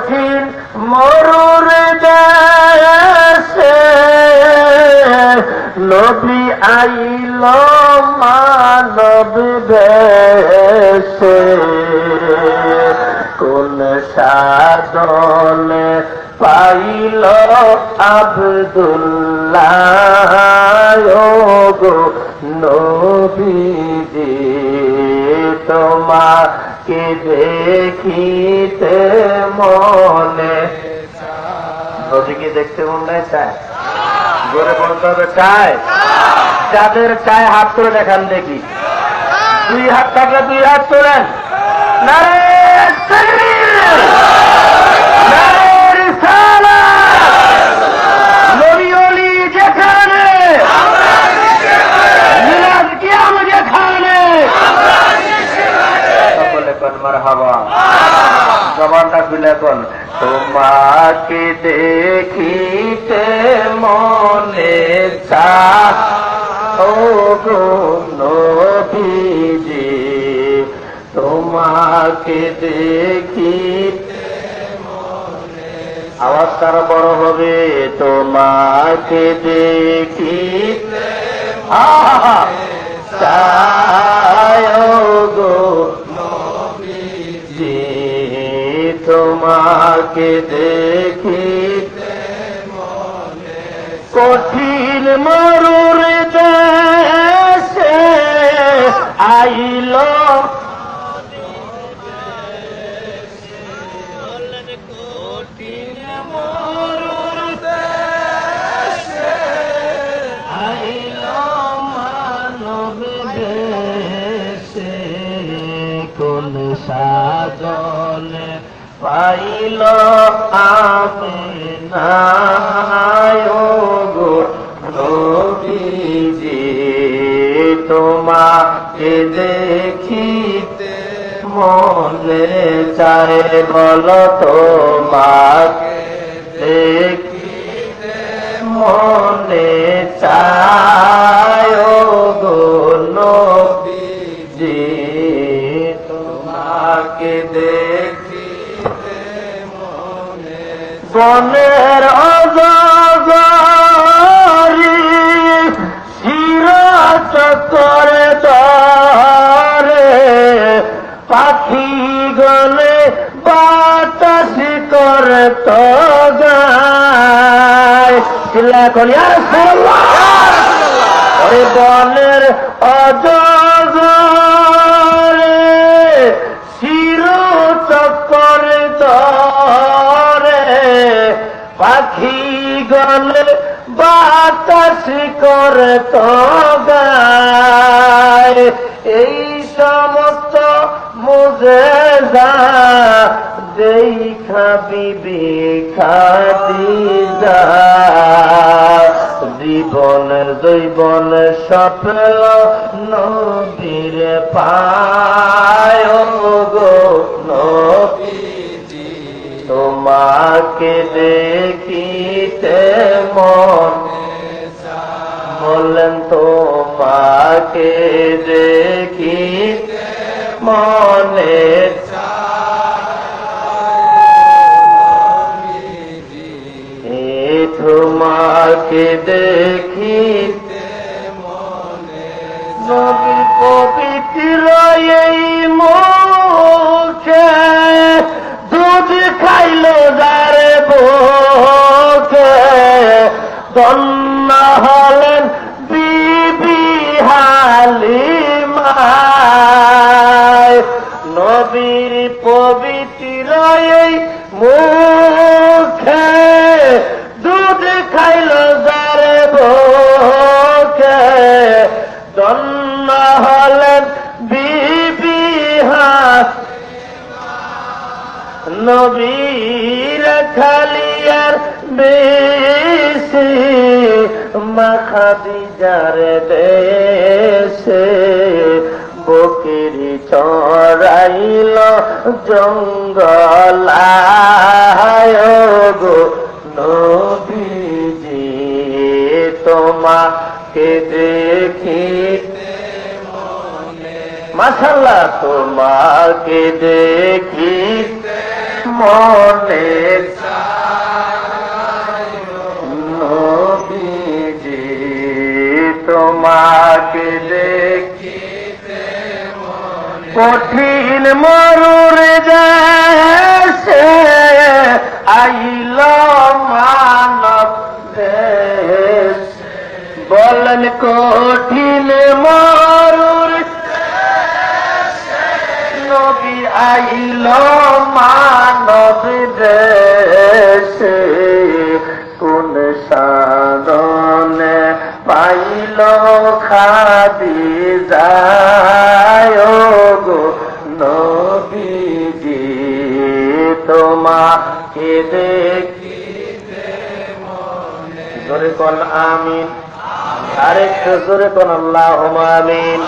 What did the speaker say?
কঠিন মরুর দেশে নবী আইল মানব কোন সাধনে পাইল আবদুল্লাহ গো নবীজি। তোমাকে দেখিতে মনে। নদীকে দেখতে মন নাই চায় জোরে বলতে হবে চায় যাদের চায় হাত তুলে দেখান দেখি। দুই হাত থাকলে দুই হাত তোলেন। নারে মারহাবা। জবানটা খুলে কোন? তোমাকে দেখিতে মনে চা। ও গো নবীজি, তোমাকে দেখিতে আওয়াজ তারা বড় হবে? তোমাকে দেখি! গো তোমাকে দেখি। কঠিন মরুর দেশে আইল পাইল গো নবীজি, তোমাকে দেখিতে মনে চায় বল তোমাকে দেখিতে মনে চায় গো নবীজি, তোমাকে মনে বনের অজগরি শিরাত করে দরে পাখি গলে বাতাস করে তো গায় চিল্লা করি আর বনের অজগরে পাখি গলে বাতাস করে এই সমস্ত মুজে যা, দেখা বিবি খাদি যা। জীবনের জৈবন সফল নবীর পায় তোমাকে দেখিতে মন। বললেন তোমাকে দেখিতে মনে। তোমাকে দেখিতে নবীর পবিত্র দন্ন হলেন বিবি হালিমায় নবীর পবিত্র এই মুখে দুধ খাইল যারে বুকে। দন্ন হলেন বিবি নবীর খালিয়ার বেশি মাখাদি যারে দেশে বকিরি চড়াইল জঙ্গলায়। গো নবীজি তোমাকে দেখিতে মাশাল্লাহ তোমাকে দেখিতে মনে কঠিন মরুর দেশে আইল মানব বলেন কঠিন মরুর নবী আইল মানব কোন সাধনে পাইল খাদি আমিন। আরেকটু জোরে কোন আল্লাহ আমিন।